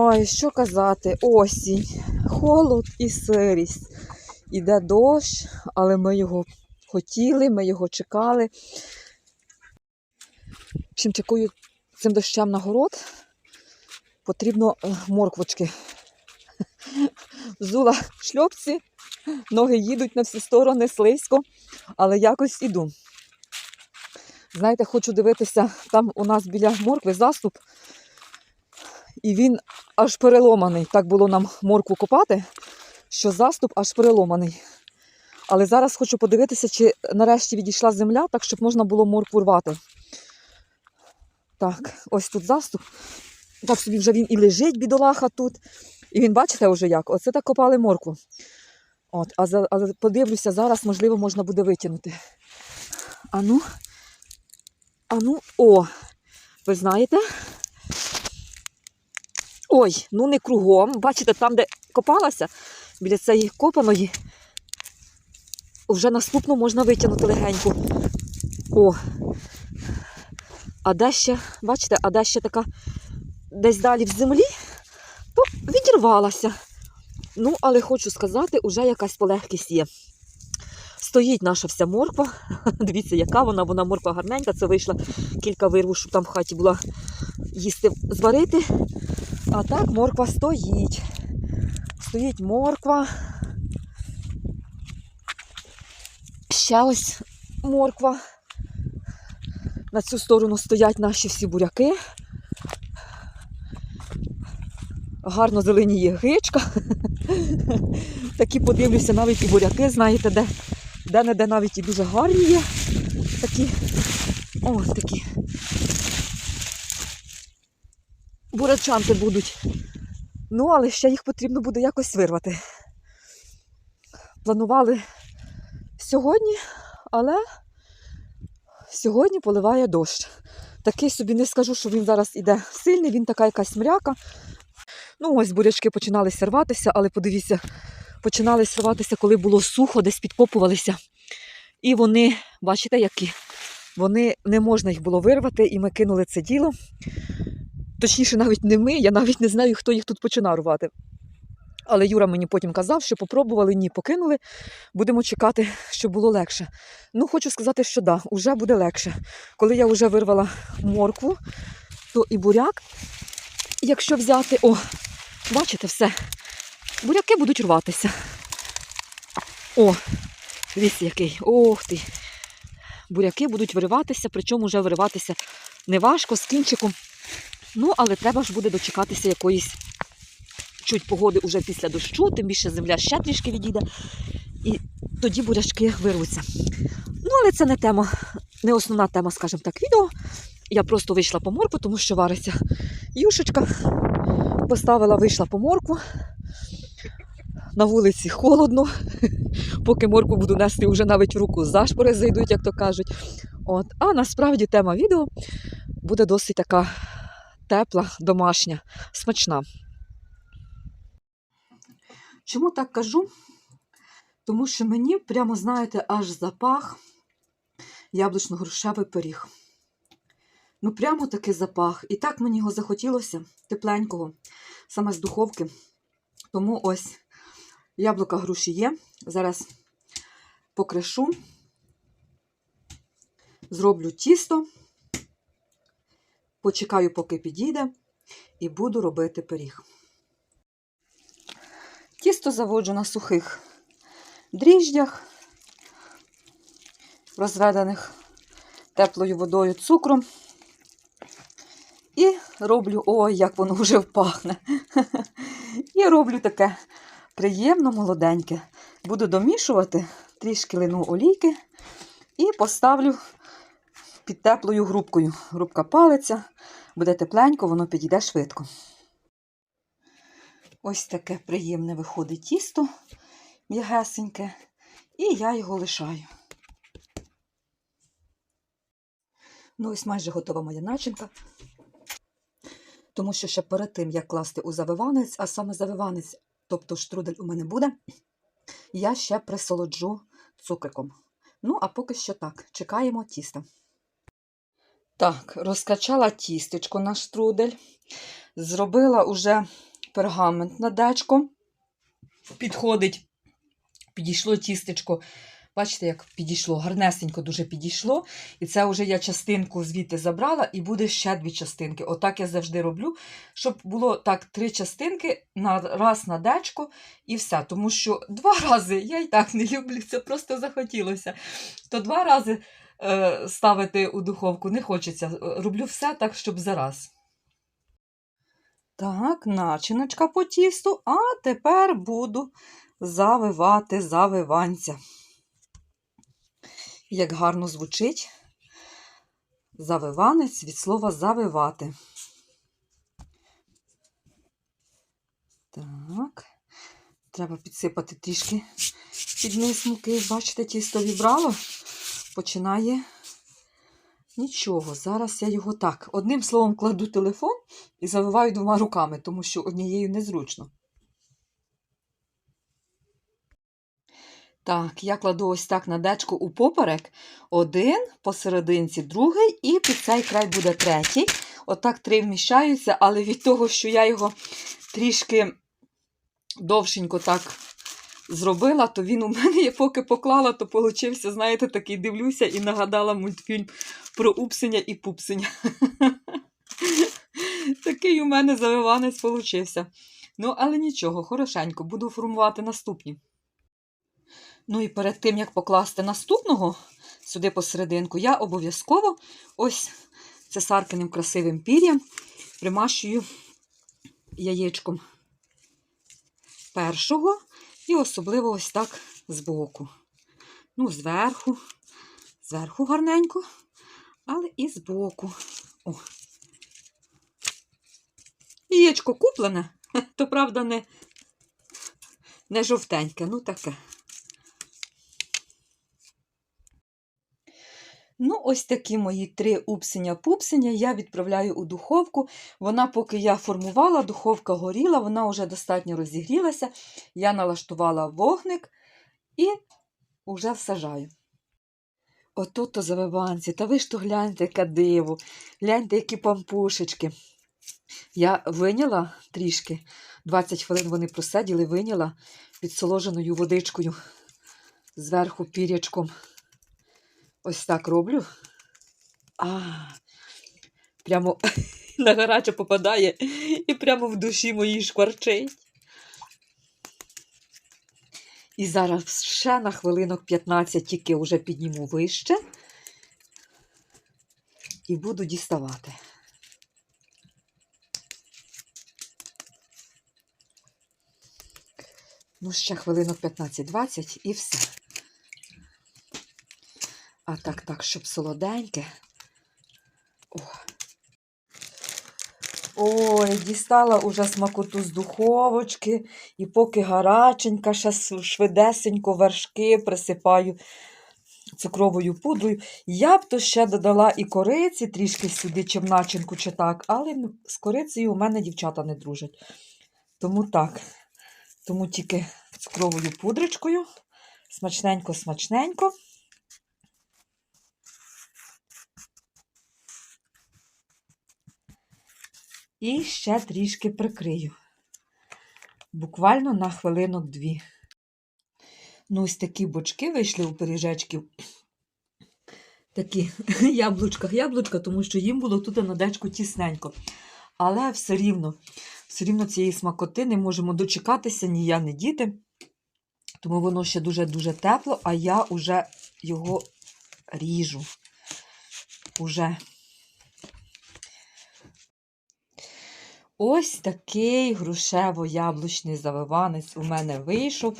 Ой, що казати, осінь, холод і сирість. Іде дощ, але ми його хотіли, ми його чекали. Чим чекаю цим дощем на город, потрібно е, морквочки. Взула шльопці, ноги їдуть на всі сторони, слизько, але якось іду. Знаєте, хочу дивитися, там у нас біля моркви заступ, і він аж переломаний. Так було нам моркву копати, що заступ аж переломаний. Але зараз хочу подивитися, чи нарешті відійшла земля, так щоб можна було моркву рвати. Так, ось тут заступ. Так собі вже він і лежить, бідолаха тут. І він, бачите, вже як? Оце так копали моркву. От, а, за, а подивлюся, зараз, можливо, можна буде витягнути. Ану. Ану, о, ви знаєте? Ой, ну не кругом. Бачите, там, де копалася, біля цієї копаної, вже наступну можна витягнути легенько. О. А де ще, бачите, а де ще така десь далі в землі, то відірвалася. Ну, але хочу сказати, уже якась полегкість є. Стоїть наша вся морква. Дивіться, яка вона, вона морква гарненька. Це вийшла кілька вирву, щоб там в хаті була їсти зварити. А так морква стоїть. Стоїть морква. Ще ось морква. На цю сторону стоять наші всі буряки. Гарно зеленіє гичка. Такі подивлюся, навіть і буряки, знаєте, де, де не де навіть і дуже гарні є. Такі. О, такі. Бурачанти будуть. Ну, але ще їх потрібно буде якось вирвати. Планували сьогодні, але сьогодні поливає дощ. Такий собі не скажу, що він зараз іде сильний, він така якась мряка. Ну, ось бурячки починали сірватися, але подивіться, починали сірватися, коли було сухо, десь підкопувалися. І вони, бачите, які? Вони не можна їх було вирвати, і ми кинули це діло. Точніше, навіть не ми, я навіть не знаю, хто їх тут починав рвати. Але Юра мені потім казав, що попробували, ні, покинули. Будемо чекати, щоб було легше. Ну, хочу сказати, що да, вже буде легше. Коли я вже вирвала моркву, то і буряк, якщо взяти, о, бачите все, буряки будуть рватися. О, дивіться який. Ох ти. Буряки будуть вириватися, причому вже вириватися неважко, з кінчиком. Ну, але треба ж буде дочекатися якоїсь чуть погоди уже після дощу, тим більше земля ще трішки відійде. І тоді бурячки вирвуться. Ну, але це не тема, не основна тема, скажімо так, відео. Я просто вийшла по морку, тому що вариться юшечка. Поставила, вийшла по морку. На вулиці холодно. Поки морку буду нести, вже навіть в руку зашпори зайдуть, як то кажуть. От. А насправді тема відео буде досить така тепла, домашня, смачна. Чому так кажу? Тому що мені, прямо, знаєте, аж запах яблучно-грушевий пиріг. Ну, прямо такий запах. І так мені його захотілося, тепленького, саме з духовки. Тому ось яблука груші є. Зараз покришу, зроблю тісто, почекаю, поки підійде, і буду робити пиріг. Тісто заводжу на сухих дріждях, розведених теплою водою цукром. І роблю, ой, як воно вже пахне. І роблю таке приємно молоденьке. Буду домішувати трішки лину олійки і поставлю під теплою грубкою. Грубка палиться, буде тепленько, воно підійде швидко. Ось таке приємне виходить тісто м'ягесеньке, і я його лишаю. Ну, ось майже готова моя начинка. Тому що ще перед тим, як класти у завиванець, а саме завиванець, тобто штрудель у мене буде, я ще присолоджу цукриком. Ну, а поки що так, чекаємо тіста. Так, розкачала тістечко на штрудель. Зробила уже пергамент на дечко. Підходить, підійшло тістечко. Бачите, як підійшло, гарнесенько дуже підійшло. І це вже я частинку звідти забрала, і буде ще дві частинки. Отак я завжди роблю, щоб було так три частинки на раз на дечко і все. Тому що два рази я і так не люблю, це просто захотілося. То два рази ставити у духовку не хочеться. Е, Роблю все так, щоб зараз. Так, начиночка по тісту, а тепер буду завивати завиванця. Як гарно звучить завиванець від слова завивати. Так, треба підсипати трішки під низ муки. Бачите, тісто вібрало, починає нічого. Зараз я його так. Одним словом кладу телефон і завиваю двома руками, тому що однією незручно. Так, я кладу ось так на дечко у поперек. Один посерединці, другий, і під цей край буде третій. Отак три вміщаються, але від того, що я його трішки довшенько так зробила, то він у мене, я поки поклала, то получився, знаєте, такий дивлюся і нагадала мультфільм про упсеня і пупсеня. Такий у мене завиванець получився. Ну, але нічого, хорошенько, буду формувати наступні. Ну і перед тим, як покласти наступного сюди посерединку, я обов'язково ось цесаркиним красивим пір'ям примащую яєчком першого і особливо ось так збоку. Ну, зверху, зверху гарненько, але і збоку. О. Яєчко куплене, то правда не, не жовтеньке, ну таке. Ну, ось такі мої три упсеня-пупсеня я відправляю у духовку. Вона, поки я формувала, духовка горіла, вона вже достатньо розігрілася. Я налаштувала вогник і вже всажаю. Ото то завиванці, та ви ж то гляньте, яке диво, гляньте, які пампушечки. Я виняла трішки, 20 хвилин вони просиділи, виняла підсоложеною водичкою зверху пірячком. Ось так роблю. А, прямо на гаряче попадає і прямо в душі моїй шкварчить. І зараз ще на хвилинок 15 тільки вже підніму вище і буду діставати. Ну, ще хвилинок 15-20 і все. А так, так, щоб солоденьке. О. Ой, дістала уже смакоту з духовочки, і поки гараченька, ще швидесенько вершки присипаю цукровою пудрою. Я б то ще додала і кориці трішки сюди, чи в начинку, чи так, але з корицею у мене дівчата не дружать. Тому так. Тому тільки цукровою пудричкою. Смачненько-смачненько. І ще трішки прикрию. Буквально на хвилинок дві. Ну, ось такі бочки вийшли у пиріжечків. Такі яблучка, яблучка, тому що їм було тут на дечку тісненько. Але все рівно, все рівно цієї смакоти не можемо дочекатися ні я, ні діти. Тому воно ще дуже-дуже тепло, а я вже його ріжу. Уже. Ось такий грушево-яблучний завиванець у мене вийшов.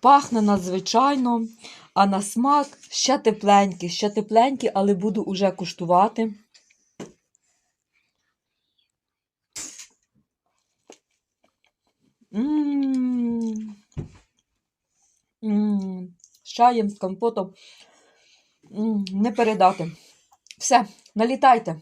Пахне надзвичайно, а на смак ще тепленький, ще тепленький, але буду уже куштувати. М, З чаєм, з компотом. Не передати. Все, налітайте.